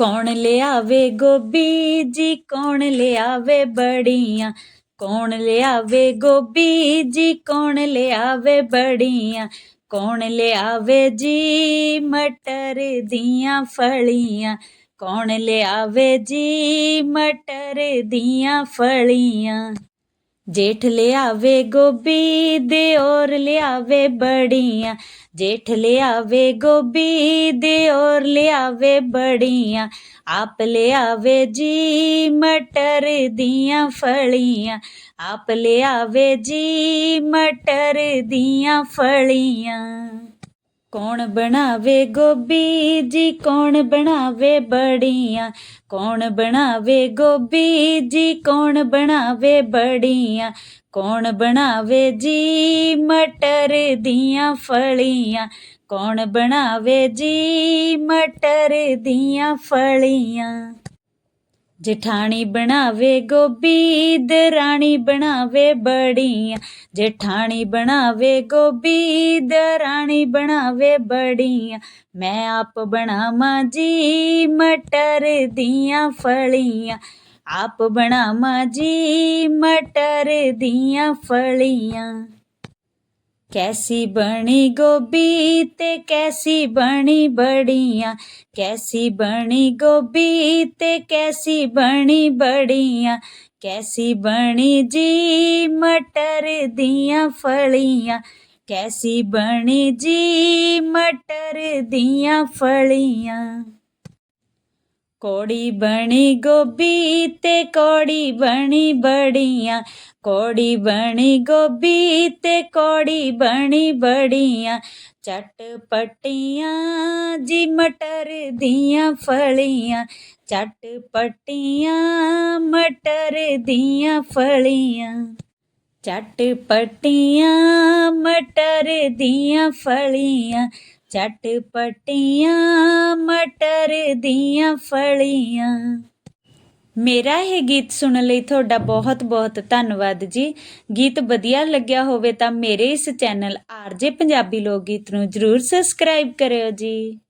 ਕੌਣ ਲਿਆਵੇ ਗੋਭੀ ਜੀ? ਕੌਣ ਲਿਆਵੇ ਬੜੀਆਂ? ਕੌਣ ਲਿਆਵੇ ਗੋਭੀ ਜੀ? ਕੌਣ ਲਿਆਵੇ ਬੜੀਆਂ? ਕੌਣ ਲਿਆਵੇ ਜੀ ਮਟਰ ਦੀਆਂ ਫਲੀਆਂ? ਕੌਣ ਲਿਆਵੇ ਜੀ ਮਟਰ ਦੀਆਂ ਫਲੀਆਂ? ਜੇਠ ਲਿਆਵੇ ਗੋਭੀ ਦਿਓਰ ਲਿਆਵੇ ਬੜੀਆਂ। ਜੇਠ ਲਿਆਵੇ ਗੋਭੀ ਦਿਓਰ ਲਿਆਵੇ ਬੜੀਆਂ। ਆਪ ਲਿਆਵੇ ਜੀ ਮਟਰ ਦੀਆਂ ਫਲੀਆਂ। ਆਪ ਲਿਆਵੇ ਜੀ ਮਟਰ ਦੀਆਂ ਫਲੀਆਂ। ਕੌਣ ਬਣਾਵੇ ਗੋਭੀ ਜੀ, ਕੌਣ ਬਣਾਵੇ ਬੜੀਆਂ? ਕੌਣ ਬਣਾਵੇ ਗੋਭੀ ਜੀ, ਕੌਣ ਬਣਾਵੇ ਬੜੀਆਂ? ਕੌਣ ਬਣਾਵੇ ਜੀ ਮਟਰ ਦੀਆਂ ਫਲੀਆਂ? ਕੌਣ ਬਣਾਵੇ ਜੀ ਮਟਰ ਦੀਆਂ ਫਲੀਆਂ? ਜਠਾਣੀ ਬਣਾਵੇ ਗੋਭੀ ਦਰਾਣੀ ਬਣਾਵੇ ਬੜੀਆਂ। ਜਠਾਣੀ ਬਣਾਵੇ ਗੋਭੀ ਦਰਾਣੀ ਬਣਾਵੇ ਬੜੀਆਂ। ਮੈਂ ਆਪ ਬਣਾਵਾਂ ਜੀ ਮਟਰ ਦੀਆਂ ਫਲੀਆਂ। ਆਪ ਬਣਾਵਾਂ ਜੀ ਮਟਰ ਦੀਆਂ ਫਲੀਆਂ। ਕੈਸੀ ਬਣੀ ਗੋਭੀ ਤੇ ਕੈਸੀ ਬਣੀ ਬੜੀਆਂ? ਕੈਸੀ ਬਣੀ ਗੋਭੀ ਤੇ ਕੈਸੀ ਬਣੀ ਬੜੀਆਂ? ਕੈਸੀ ਬਣੀ ਜੀ ਮਟਰ ਦੀਆਂ ਫਲੀਆਂ? ਕੈਸੀ ਬਣੀ ਜੀ ਮਟਰ ਦੀਆਂ ਫਲੀਆਂ? ਕੋੜੀ ਬਣੀ ਗੋਭੀ ਤੇ ਕੋੜੀ ਬਣੀ ਬੜੀਆਂ। ਕੋੜੀ ਬਣੀ ਗੋਭੀ ਤੇ ਕੋੜੀ ਬਣੀ ਬੜੀਆਂ। ਚਟਪਟੀਆਂ ਜੀ ਮਟਰ ਦੀਆਂ ਫਲੀਆਂ। ਚਟਪਟੀਆਂ, ਮਟਰ ਦੀਆਂ ਫਲੀਆਂ। ਚਟਪਟੀਆਂ, ਮਟਰ ਦੀਆਂ ਫਲੀਆਂ। ਚਟਪਟੀਆਂ ਮਟਰ ਦੀਆਂ ਫਲੀਆਂ ਮੇਰਾ ਇਹ ਗੀਤ ਸੁਣਨ ਲਈ ਤੁਹਾਡਾ ਬਹੁਤ-ਬਹੁਤ ਧੰਨਵਾਦ ਜੀ ਗੀਤ ਵਧੀਆ ਲੱਗਿਆ ਹੋਵੇ ਤਾਂ ਮੇਰੇ ਇਸ ਚੈਨਲ ਆਰਜੇ ਪੰਜਾਬੀ ਲੋਕ ਗੀਤ ਨੂੰ ਜਰੂਰ ਸਬਸਕ੍ਰਾਈਬ ਕਰਿਓ ਜੀ